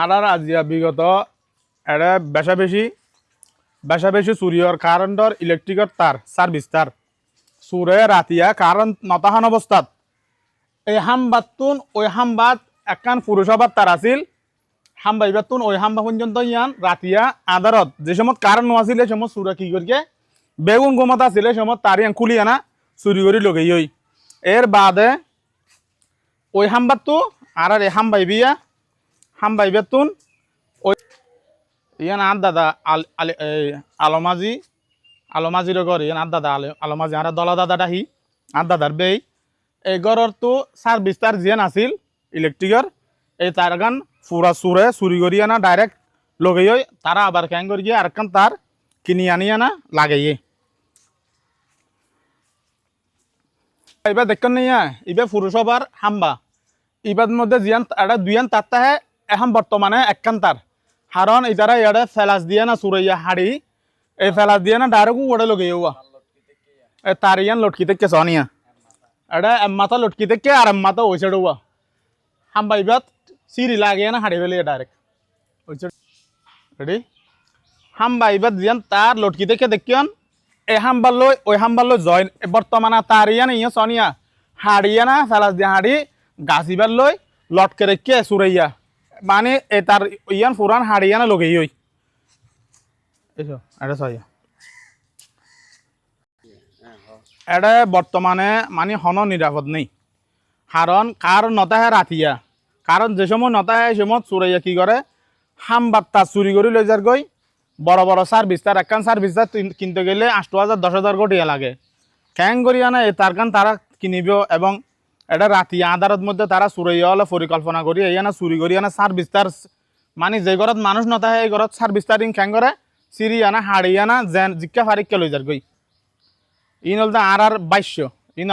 আর আর আজিয়া বিগত এটা বেশা বেশি বেশা বেশি চুরিয়র কারেন্টর ইলেকট্রিকর তার সার্ভিস তার। চুরে রাতিয়া কারণ নতাহান অবস্থাত এই হামবাতুন ওই হামবাদ একান পুরসভার তার আছিল। হামবাইবাতুন ওই হাম্বা পর্যন্ত ইয়ান রাতিয়া আদারত যে সময় কারণ আছিল সেই সময় চুরা কি করিকে বেগুন গোমত আছিল, সেই সময় তার খুলি আনা চুরি করি লগেই ওই এর বাদে, ওই হামবাতু আর আর এই হামবাইবিয়া হামবাইবাতুন ওই ইয়ান আর দাদা আল আলমাজি আলমাজির ঘর, ইয়ান আর দাদা আল- আলমাজি, আর দলা দাদাটা হি আর দাদার বেই। এই ঘরের তো সার্ভিস তার জিয়ান আছিল ইলেকট্রিকের এই তার গান পুরা সুরে চুরি করি আনা ডাইরেক্ট লগেই তারা আবার ক্যাং করি গিয়ে আর তার কিনি আনি আনা লাগাইয়ে। এবার দেখেন নিয়া এবার পুরসভার হাম্বা। ইবার মধ্যে জিয়ান এটা দুইয়ান তারটা হে এখন বর্তমানে একখান তার। কারণ ইতারা ইয়ারে ফেলাস দিয়ে না সুরাইয়া হাড়ি এই ফেলাস দিয়ে না ডাইরেক্ট ওড়ে লগে ইউয়া এ তার ইয়ান লটকি থেকে সনিয়া এটা এম্মাতা লটকি থেকে আর এম্মাতা ওই সাইড উয়া হাম্বা ইবাত সিরি লাগে না হাড়ি ফেলে ডাইরেক্ট ওই সাইড রেডি হাম্বা ইবাত জিয়ান তার লটকি থেকে দেখিয়ন এই হাম্বার লই ওই হাম্বার লই জয়েন বর্তমানে তার ইয়ান, ইয়া সনিয়া হাড়িয়া না ফেলাস দিয়ে হাড়ি গাছিবার লই, লটকে রেখে সুরাইয়া মানে এ তার ইয়ান ফুরান হাড়িয়া না লগেই ওই এটা এটা বর্তমানে মানে হন নিরাপদ নেই। কারণ কার নতাহে রাতিয়া কারণ যে সময় নতাহে সে সময় চুরাইয়া কি করে হাম বাত্তা চুরি করে লৈ যার গই বড় বড় সার্ভিস তার একখান সার্ভিস তার কিনতে গেলে আট হাজার দশ হাজার কোটি লাগে। ক্যাং করি আনে তার কান তারা কিনিব এবং এটা রাতি আধারত মধ্যে তারা চুরাইয়া হলে পরিকল্পনা করি আনা চুরি করি আনা সার্ভিস তার মানে যে ঘৰত মানুষ নথাহে এই ঘৰত সার্ভিস তার খ্যাং করে চিৰি আনা হাড়ি আনা, যেন জিকা ফারিককে লই যার গই ইন হল আর আর বাইশ। ইন